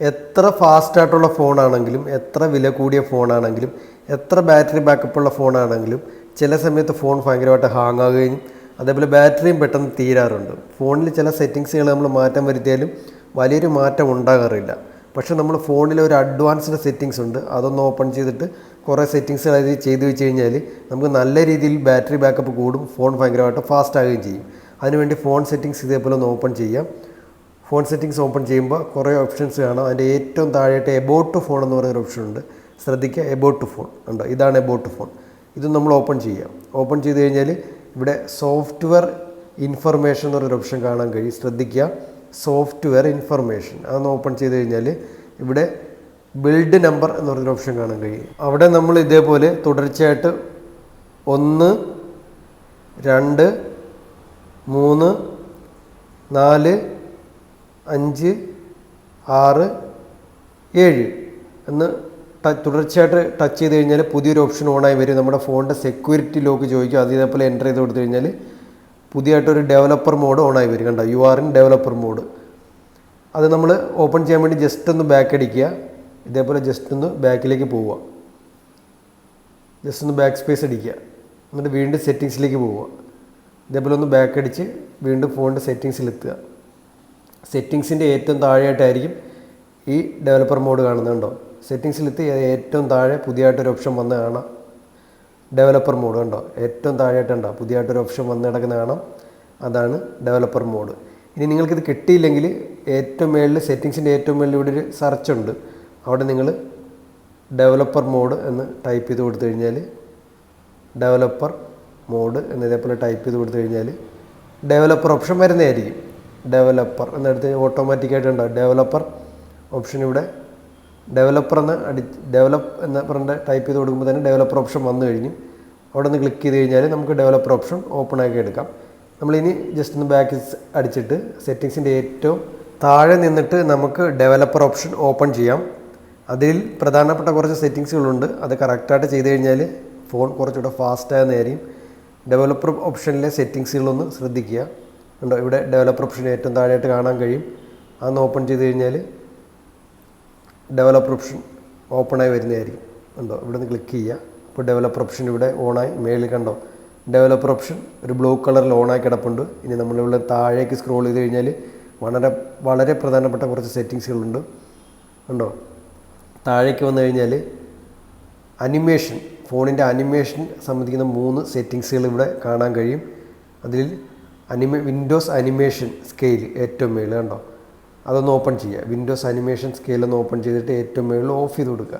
എത്ര ഫാസ്റ്റായിട്ടുള്ള ഫോണാണെങ്കിലും എത്ര വില കൂടിയ ഫോണാണെങ്കിലും എത്ര ബാറ്ററി ബാക്കപ്പ് ഉള്ള ഫോണാണെങ്കിലും ചില സമയത്ത് ഫോൺ ഭയങ്കരമായിട്ട് ഹാങ് ആകുകയും അതേപോലെ ബാറ്ററിയും പെട്ടെന്ന് തീരാറുണ്ട്. ഫോണിൽ ചില സെറ്റിങ്സുകൾ നമ്മൾ മാറ്റം വരുത്തിയാലും വലിയൊരു മാറ്റം ഉണ്ടാകാറില്ല. പക്ഷേ നമ്മൾ ഫോണിൽ ഒരു അഡ്വാൻസ്ഡ് സെറ്റിങ്സ് ഉണ്ട്. അതൊന്ന് ഓപ്പൺ ചെയ്തിട്ട് കുറേ സെറ്റിങ്സ് അതിൽ ചെയ്തു വെച്ച് കഴിഞ്ഞാൽ നമുക്ക് നല്ല രീതിയിൽ ബാറ്ററി ബാക്കപ്പ് കൂടും ഫോൺ ഭയങ്കരമായിട്ട് ഫാസ്റ്റ് ആകുകയും ചെയ്യും. അതിനുവേണ്ടി ഫോൺ സെറ്റിങ്സ് ഇതേപോലെ ഒന്ന് ഓപ്പൺ ചെയ്യാം. ഫോൺ സെറ്റിങ്സ് ഓപ്പൺ ചെയ്യുമ്പോൾ കുറേ ഓപ്ഷൻസ് കാണാം. അതിന്റെ ഏറ്റവും താഴെയായിട്ട് എബോട്ട് ഫോൺ എന്ന് പറയുന്ന ഓപ്ഷൻ ഉണ്ട്. ശ്രദ്ധിക്കുക എബോട്ട് ഫോൺ ഉണ്ടോ. ഇതാണ് എബോട്ട് ഫോൺ. ഇത് നമ്മൾ ഓപ്പൺ ചെയ്യാം. ഓപ്പൺ ചെയ്ത് കഴിഞ്ഞാൽ ഇവിടെ സോഫ്റ്റ്വെയർ ഇൻഫർമേഷൻ എന്ന് പറയുന്ന ഓപ്ഷൻ കാണാൻ കഴിയും. ശ്രദ്ധിക്കുക സോഫ്റ്റ്വെയർ ഇൻഫർമേഷൻ. അതൊന്ന് ഓപ്പൺ ചെയ്ത് കഴിഞ്ഞാൽ ഇവിടെ ബിൽഡ് നമ്പർ എന്ന് പറയുന്ന ഓപ്ഷൻ കാണാൻ കഴിയും. അവിടെ നമ്മൾ ഇതേപോലെ തുടർച്ചയായിട്ട് ഒന്ന് രണ്ട് മൂന്ന് നാല് അഞ്ച് ആറ് ഏഴ് എന്ന് തുടർച്ചയായിട്ട് ടച്ച് ചെയ്ത് കഴിഞ്ഞാൽ പുതിയൊരു ഓപ്ഷൻ ഓണായി വരും. നമ്മുടെ ഫോണിന്റെ സെക്യൂരിറ്റി ലോക്ക് ചോദിക്കും. അത് ഇതേപോലെ എന്റർ ചെയ്ത് കൊടുത്തു കഴിഞ്ഞാൽ പുതിയതായിട്ടൊരു ഡെവലപ്പർ മോഡ് ഓണായി വരും. കണ്ടോ? You are in developer mode അത് നമ്മൾ ഓപ്പൺ ചെയ്യാൻ വേണ്ടി ജസ്റ്റ് ഒന്ന് ബാക്ക് അടിക്കുക. ഇതേപോലെ ജസ്റ്റ് ഒന്ന് ബാക്കിലേക്ക് പോവുക. ജസ്റ്റ് ഒന്ന് ബാക്ക് സ്പേസ് അടിക്കുക. എന്നിട്ട് വീണ്ടും സെറ്റിങ്സിലേക്ക് പോവുക. ഇതേപോലെ ഒന്ന് ബാക്ക് അടിച്ച് വീണ്ടും ഫോണിന്റെ സെറ്റിങ്സിലെത്തുക സെറ്റിങ്സിന്റെ ഏറ്റവും താഴെയായിട്ടായിരിക്കും ഈ ഡെവലപ്പർ മോഡ് കാണുന്നുണ്ടോ സെറ്റിങ്സിലെത്തി ഏറ്റവും താഴെ പുതിയതായിട്ടൊരു ഓപ്ഷൻ വന്ന് കാണാം. ഡെവലപ്പർ മോഡ് കണ്ടോ? ഏറ്റവും താഴെയായിട്ടുണ്ടോ പുതിയതായിട്ടൊരു ഓപ്ഷൻ വന്ന് കിടക്കുന്ന കാണാം. അതാണ് ഡെവലപ്പർ മോഡ്. ഇനി നിങ്ങൾക്കിത് കിട്ടിയില്ലെങ്കിൽ ഏറ്റവും മേളിൽ സെറ്റിങ്സിന്റെ ഏറ്റവും മേളിൽ ഇവിടെ ഒരു സെർച്ച് ഉണ്ട്. അവിടെ നിങ്ങൾ ഡെവലപ്പർ മോഡ് എന്ന് ടൈപ്പ് ചെയ്ത് കൊടുത്തു കഴിഞ്ഞാൽ ഡെവലപ്പർ മോഡ് എന്നതേപോലെ ടൈപ്പ് ചെയ്ത് കൊടുത്തു കഴിഞ്ഞാൽ ഡെവലപ്പർ ഓപ്ഷൻ വരുന്നതായിരിക്കും. ഡെവലപ്പർ എന്നെടുത്ത് ഓട്ടോമാറ്റിക്കായിട്ട് ഉണ്ടാവും. ഡെവലപ്പർ ഓപ്ഷൻ ഇവിടെ. ഡെവലപ്പർ എന്ന് അടി ഡെവലപ്പ് എന്ന് പറഞ്ഞ ടൈപ്പ് ചെയ്ത് കൊടുക്കുമ്പോൾ തന്നെ ഡെവലപ്പർ ഓപ്ഷൻ വന്നു കഴിഞ്ഞു. അവിടെ നിന്ന് ക്ലിക്ക് ചെയ്ത് കഴിഞ്ഞാൽ നമുക്ക് ഡെവലപ്പർ ഓപ്ഷൻ ഓപ്പൺ ആക്കി എടുക്കാം. നമ്മളിനി ജസ്റ്റ് ഒന്ന് ബാക്ക് അടിച്ചിട്ട് സെറ്റിങ്സിന്റെ ഏറ്റവും താഴെ നിന്നിട്ട് നമുക്ക് ഡെവലപ്പർ ഓപ്ഷൻ ഓപ്പൺ ചെയ്യാം. അതിൽ പ്രധാനപ്പെട്ട കുറച്ച് സെറ്റിങ്സുകളുണ്ട് അത് കറക്റ്റായിട്ട് ചെയ്ത് കഴിഞ്ഞാൽ ഫോൺ കുറച്ചുകൂടെ ഫാസ്റ്റായ നേരെയും ഡെവലപ്പർ ഓപ്ഷനിലെ സെറ്റിങ്സുകളൊന്ന് ശ്രദ്ധിക്കുക. ഉണ്ടോ? ഇവിടെ ഡെവലപ്പർ ഓപ്ഷൻ ഏറ്റവും താഴെയായിട്ട് കാണാൻ കഴിയും. അതൊന്ന് ഓപ്പൺ ചെയ്ത് കഴിഞ്ഞാൽ ഡെവലപ്പർ ഓപ്ഷൻ ഓപ്പണായി വരുന്നതായിരിക്കും. ഉണ്ടോ? ഇവിടെ നിന്ന് ക്ലിക്ക് ചെയ്യുക. അപ്പോൾ ഡെവലപ്പർ ഓപ്ഷൻ ഇവിടെ ഓണായി മേളിൽ കണ്ടോ? ഡെവലപ്പർ ഓപ്ഷൻ ഒരു ബ്ലൂ കളറിൽ ഓണായി കിടപ്പുണ്ട്. ഇനി നമ്മളിവിടെ താഴേക്ക് സ്ക്രോൾ ചെയ്ത് കഴിഞ്ഞാൽ വളരെ വളരെ പ്രധാനപ്പെട്ട കുറച്ച് സെറ്റിങ്സുകളുണ്ട് ഉണ്ടോ? താഴേക്ക് വന്നു കഴിഞ്ഞാൽ അനിമേഷൻ ഫോണിന്റെ അനിമേഷൻ സംബന്ധിക്കുന്ന മൂന്ന് സെറ്റിങ്സുകൾ ഇവിടെ കാണാൻ കഴിയും. അതിൽ അനിമേ വിൻഡോസ് അനിമേഷൻ സ്കെയിൽ ഏറ്റവും മേളിൽ കണ്ടോ? അതൊന്ന് ഓപ്പൺ ചെയ്യുക. വിൻഡോസ് അനിമേഷൻ സ്കെയിൽ ഒന്ന് ഓപ്പൺ ചെയ്തിട്ട് ഏറ്റവും മേളിൽ ഓഫ് ചെയ്ത് കൊടുക്കുക.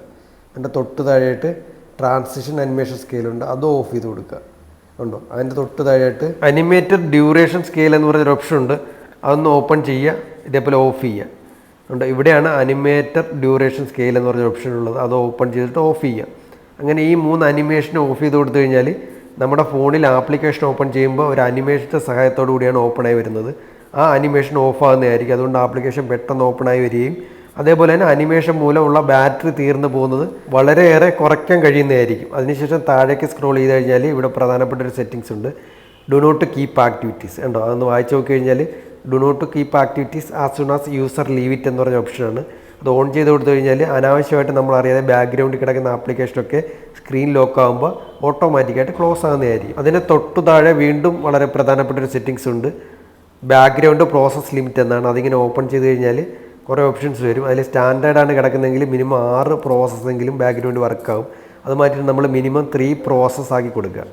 അതിന്റെ തൊട്ട് താഴെയായിട്ട് ട്രാൻസിഷൻ അനിമേഷൻ സ്കെയിലുണ്ട് അത് ഓഫ് ചെയ്ത് കൊടുക്കുക. ഉണ്ടോ അതിന്റെ തൊട്ട് താഴെയായിട്ട് അനിമേറ്റഡ് ഡ്യൂറേഷൻ സ്കെയിൽ എന്ന് പറഞ്ഞൊരു ഓപ്ഷൻ ഉണ്ട്. അതൊന്ന് ഓപ്പൺ ചെയ്യുക. ഇതേപോലെ ഓഫ് ചെയ്യുക. ഉണ്ട് ഇവിടെയാണ് അനിമേറ്റഡ് ഡ്യൂറേഷൻ സ്കെയിൽ എന്ന് പറഞ്ഞ ഓപ്ഷൻ ഉള്ളത്. അത് ഓപ്പൺ ചെയ്തിട്ട് ഓഫ് ചെയ്യുക. അങ്ങനെ ഈ മൂന്ന് അനിമേഷൻ ഓഫ് ചെയ്ത് കൊടുത്തു കഴിഞ്ഞാൽ നമ്മുടെ ഫോണിൽ ആപ്ലിക്കേഷൻ ഓപ്പൺ ചെയ്യുമ്പോൾ ഒരു അനിമേഷന്റെ സഹായത്തോടു കൂടിയാണ് ഓപ്പൺ ആയി വരുന്നത്. ആ അനിമേഷൻ ഓഫ് ആകുന്നതായിരിക്കും അതുകൊണ്ട് ആപ്ലിക്കേഷൻ പെട്ടെന്ന് ഓപ്പൺ ആയി വരികയും അതേപോലെ തന്നെ അനിമേഷൻ മൂലമുള്ള ബാറ്ററി തീർന്നു പോകുന്നത് വളരെയേറെ കുറയ്ക്കാൻ കഴിയുന്നതായിരിക്കും. അതിനുശേഷം താഴേക്ക് സ്ക്രോൾ ചെയ്ത് കഴിഞ്ഞാൽ ഇവിടെ പ്രധാനപ്പെട്ട ഒരു സെറ്റിംഗ്സ് ഉണ്ട്. ഡു നോട്ട് കീപ്പ് ആക്ടിവിറ്റീസ് ഉണ്ടോ അതൊന്ന് വായിച്ചു നോക്കി കഴിഞ്ഞാൽ do not keep activities as soon as user leave it എന്ന് പറഞ്ഞ ഓപ്ഷനാണ് അത് ഓൺ ചെയ്ത് കൊടുത്തു കഴിഞ്ഞാൽ അനാവശ്യമായിട്ട് നമ്മൾ അറിയാതെ ബാക്ക്ഗ്രൗണ്ടിൽ കിടക്കുന്ന ആപ്ലിക്കേഷനൊക്കെ സ്ക്രീൻ ലോക്ക് ആകുമ്പോൾ ഓട്ടോമാറ്റിക്കായിട്ട് ക്ലോസ് ആകുന്നതായിരിക്കും അതിന് തൊട്ടു താഴെ വീണ്ടും വളരെ പ്രധാനപ്പെട്ട ഒരു സെറ്റിങ്സ് ഉണ്ട്. ബാക്ക്ഗ്രൗണ്ട് പ്രോസസ് ലിമിറ്റ് എന്നാണ്. അതിങ്ങനെ ഓപ്പൺ ചെയ്ത് കഴിഞ്ഞാൽ കുറേ ഓപ്ഷൻസ് വരും. അതിൽ സ്റ്റാൻഡേർഡാണ് കിടക്കുന്നതെങ്കിൽ മിനിമം ആറ് പ്രോസസ്സെങ്കിലും ബാക്ക്ഗ്രൗണ്ട് വർക്ക് ആവും. അത് മാറ്റിയിട്ട് നമ്മൾ മിനിമം ത്രീ പ്രോസസ്സ് ആക്കി കൊടുക്കുക.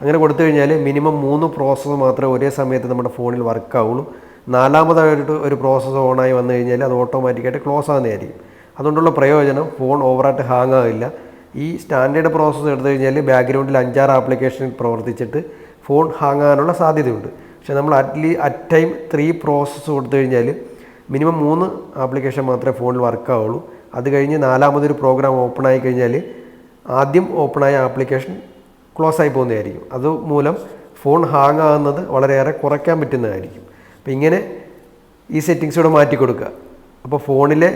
അങ്ങനെ കൊടുത്തു കഴിഞ്ഞാൽ മിനിമം മൂന്ന് പ്രോസസ്സ് മാത്രമേ ഒരേ സമയത്ത് നമ്മുടെ ഫോണിൽ വർക്ക് ആവുള്ളൂ. നാലാമതായിട്ട് ഒരു പ്രോസസ്സ് ഓണായി വന്നു കഴിഞ്ഞാൽ അത് ഓട്ടോമാറ്റിക്കായിട്ട് ക്ലോസ് ആകുന്നതായിരിക്കും അതുകൊണ്ടുള്ള പ്രയോജനം ഫോൺ ഓവറായിട്ട് ഹാങ് ആകില്ല ഈ സ്റ്റാൻഡേർഡ് പ്രോസസ്സ് എടുത്തു കഴിഞ്ഞാൽ ബാക്ക്ഗ്രൗണ്ടിൽ അഞ്ചാറ് ആപ്ലിക്കേഷൻ പ്രവർത്തിച്ചിട്ട് ഫോൺ ഹാങ് ആകാനുള്ള സാധ്യതയുണ്ട്. പക്ഷേ നമ്മൾ at least at time three process കൊടുത്തു കഴിഞ്ഞാൽ മിനിമം മൂന്ന് ആപ്ലിക്കേഷൻ മാത്രമേ ഫോണിൽ വർക്ക് ആവുള്ളൂ അത് കഴിഞ്ഞ് നാലാമതൊരു പ്രോഗ്രാം ഓപ്പൺ ആയി കഴിഞ്ഞാൽ ആദ്യം ഓപ്പണായ ആപ്ലിക്കേഷൻ ക്ലോസ് ആയി പോകുന്നതായിരിക്കും അതുമൂലം ഫോൺ ഹാങ് ആകുന്നത് വളരെയേറെ കുറയ്ക്കാൻ പറ്റുന്നതായിരിക്കും. അപ്പോൾ ഇങ്ങനെ ഈ സെറ്റിങ്സ് കൂടെ മാറ്റി കൊടുക്കുക. അപ്പോൾ ഫോണിലെ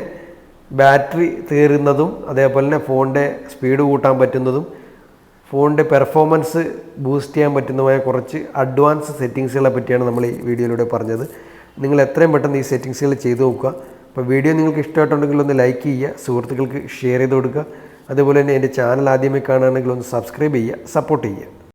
ബാറ്ററി തീരുന്നതും അതേപോലെ തന്നെ ഫോണിന്റെ സ്പീഡ് കൂട്ടാൻ പറ്റുന്നതും ഫോണിന്റെ പെർഫോമൻസ് ബൂസ്റ്റ് ചെയ്യാൻ പറ്റുന്നതുമായ കുറച്ച് അഡ്വാൻസ് സെറ്റിങ്സുകളെ പറ്റിയാണ് നമ്മൾ ഈ വീഡിയോയിലൂടെ പറഞ്ഞത്. നിങ്ങൾ എത്രയും പെട്ടെന്ന് ഈ സെറ്റിങ്സുകൾ ചെയ്തു നോക്കുക. അപ്പോൾ വീഡിയോ നിങ്ങൾക്ക് ഇഷ്ടമായിട്ടുണ്ടെങ്കിൽ ഒന്ന് ലൈക്ക് ചെയ്യുക സുഹൃത്തുക്കൾക്ക് ഷെയർ ചെയ്ത് കൊടുക്കുക. അതുപോലെ തന്നെ എന്റെ ചാനൽ ആദ്യമേ കാണുകയാണെങ്കിൽ ഒന്ന് സബ്സ്ക്രൈബ് ചെയ്യുക സപ്പോർട്ട് ചെയ്യുക.